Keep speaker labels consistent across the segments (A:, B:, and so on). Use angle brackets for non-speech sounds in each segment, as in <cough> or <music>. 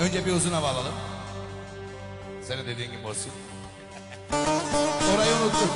A: Önce bir uzun hava alalım. Senin dediğin gibi olsun. <laughs> Orayı unuttum.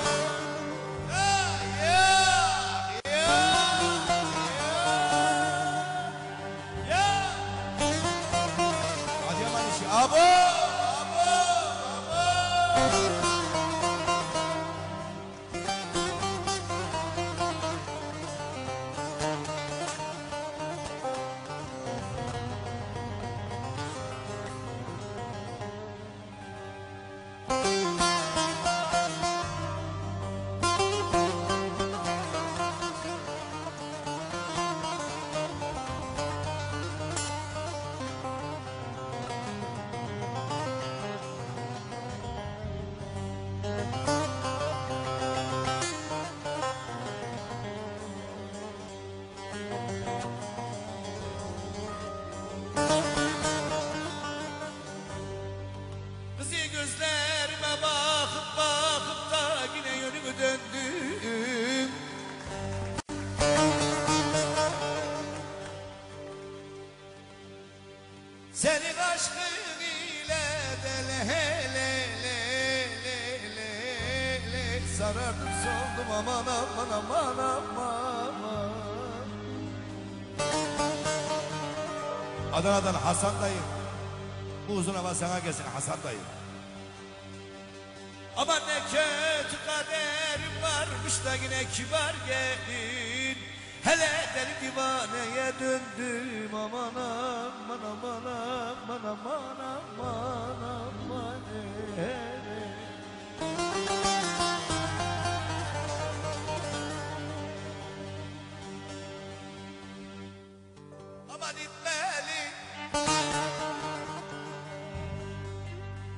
A: Aşkın ile dele hele le le le le sarardım soldum aman aman aman aman. Adana'dan Hasan dayı. Bu uzun hava sana gelsin Hasan dayı. Ama ne kötü kaderim varmış da yine kibar gelin. Hele deli divaneye döndüm aman Aman itmeli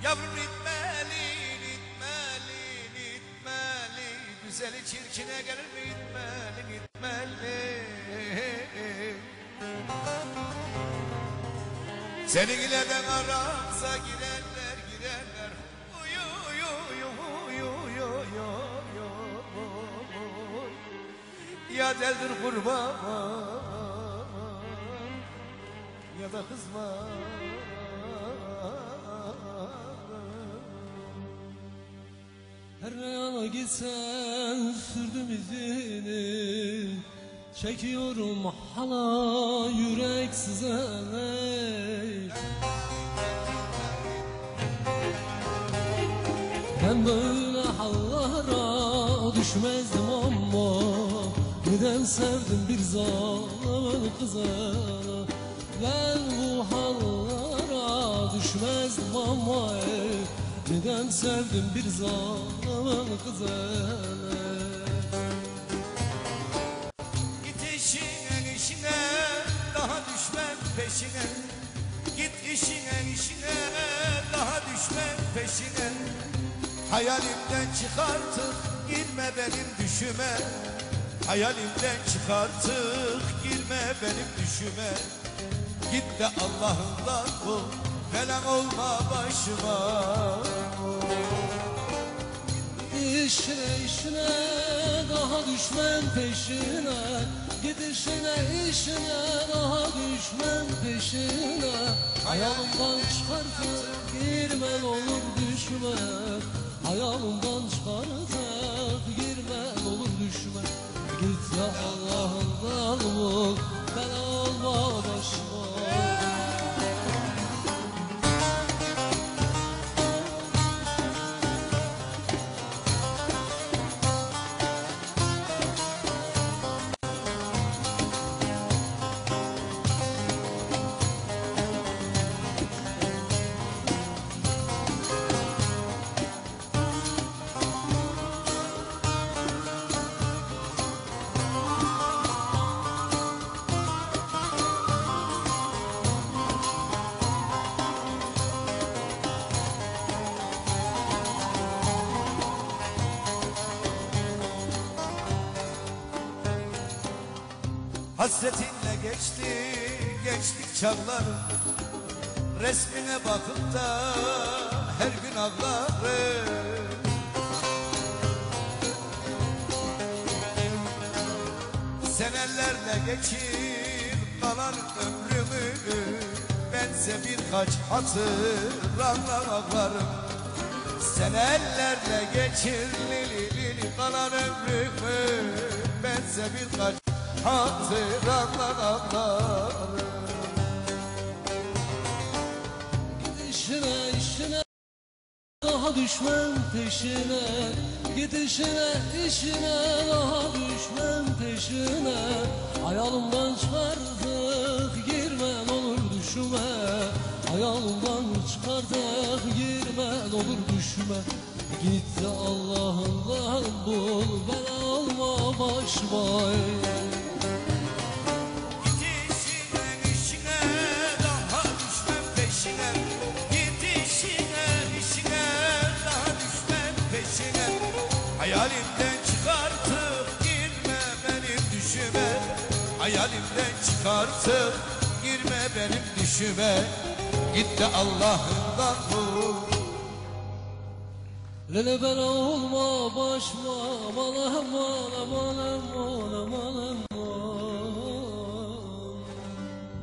A: Yavrum itmeli, itmeli, itmeli. Güzeli çirkine gelir mi? İtmeli, itmeli. Seninkilerden aramıza girenler, girenler. Uyu, uyu, uyu, uyu, uyu, uyu, uyu Ya deldir kurban ya da kızma
B: Her ne yana gitsen sürdüm izini. Çekiyorum hala yürek sızene Ben böyle hallara düşmezdim ama Neden sevdim bir zalim kıza Ben bu hallara düşmezdim ama Neden sevdim bir zalim kıza
A: Git işine işine daha düşmem peşine. Git işine işine daha düşmem peşine. Hayalimden çıkartıp girme benim düşüme. Hayalimden çıkartıp girme benim düşüme Git de Allah'ından bul falan olma başıma.
B: İşine işine daha düşmem peşine. Gidişine işine daha düşmem peşine. Hayalimden çıkartıp girmen olur düşme. Hayalimden çıkartıp
A: Hasretinle geçti gençlik çağlarım Resmine bakıp da her gün ağlarım Senelerle geçir kalan ömrümü. Bense birkaç hatıranla ağlarım. Sen ellerde geçir lili lili kalan ömrümü. Bense birkaç hatıranla ağlarım
B: Gidişine işine daha düşmem peşine Gidişine işine daha düşmem peşine Hayalımdan çıkardık girmen olur düşüme Hayalımdan çıkardık girmen olur düşüme Gitti Allah'ından bul ben alma başıma
A: Hayalimden çıkartıp girme benim düşüme. Hayalimden çıkartıp girme benim düşüme. Gitti Allah'ından bu
B: Lele ben olma başma Aman aman aman aman